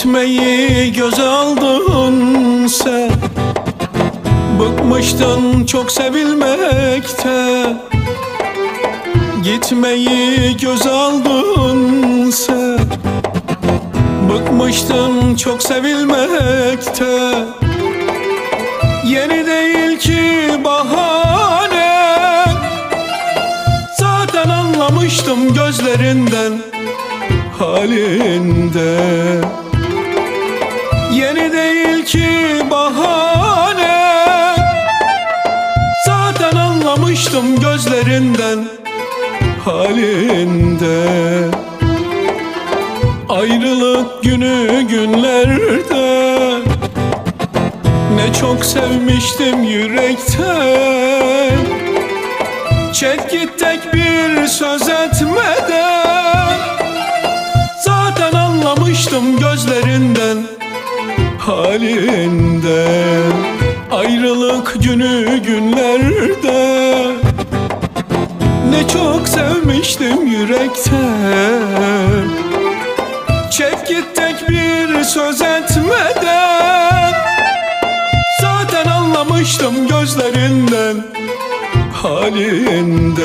Gitmeyi göze aldın sen. Bıkmıştın çok sevilmekte. Gitmeyi göze aldın sen. Bıkmıştın çok sevilmekte. Yeni değil ki bahane. Zaten anlamıştım gözlerinden halinde ki bahane. Zaten anlamıştım gözlerinden halinde. Ayrılık günü günlerde. Ne çok sevmiştim yürekten. Çek git tek bir söz etmeden. Zaten anlamıştım gözlerinden Halinden Ayrılık günü günlerde. Ne çok sevmiştim yürekten Çek git tek bir söz etmeden. Zaten anlamıştım gözlerinden Halinden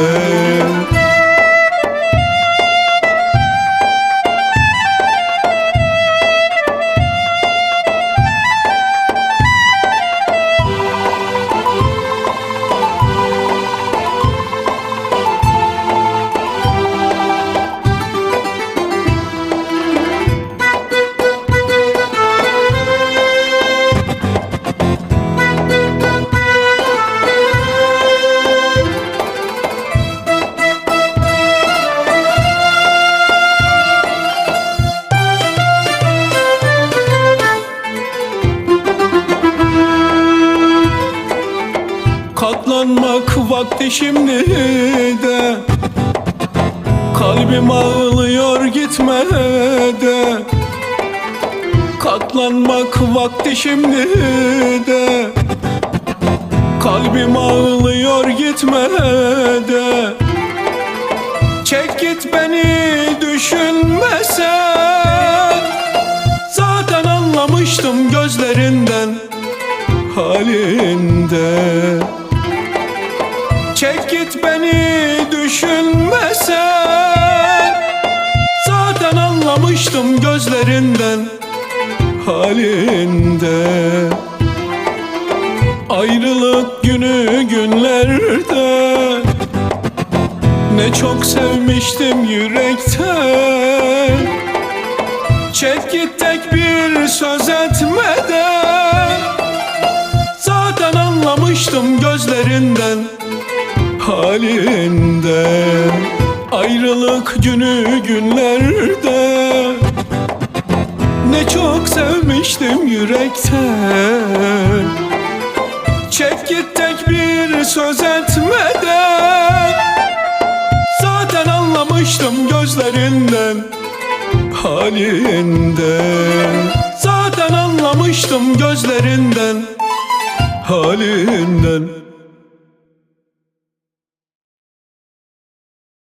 Katlanmak vakti şimdi de. Kalbim ağlıyor gitme de Katlanmak vakti şimdi de. Kalbim ağlıyor gitme de Çek git beni düşünmesen Zaten anlamıştım gözlerinden halinde Beni düşünmesen. Zaten anlamıştım gözlerinden halinde. Ayrılık günü günlerde. Ne çok sevmiştim yürekten. Çek git tek bir söz etmeden. Zaten anlamıştım gözlerinden halinden Ayrılık günü günlerde. Ne çok sevmiştim yürekten Çek git tek bir söz etmeden. Zaten anlamıştım gözlerinden halinden Zaten anlamıştım gözlerinden halinden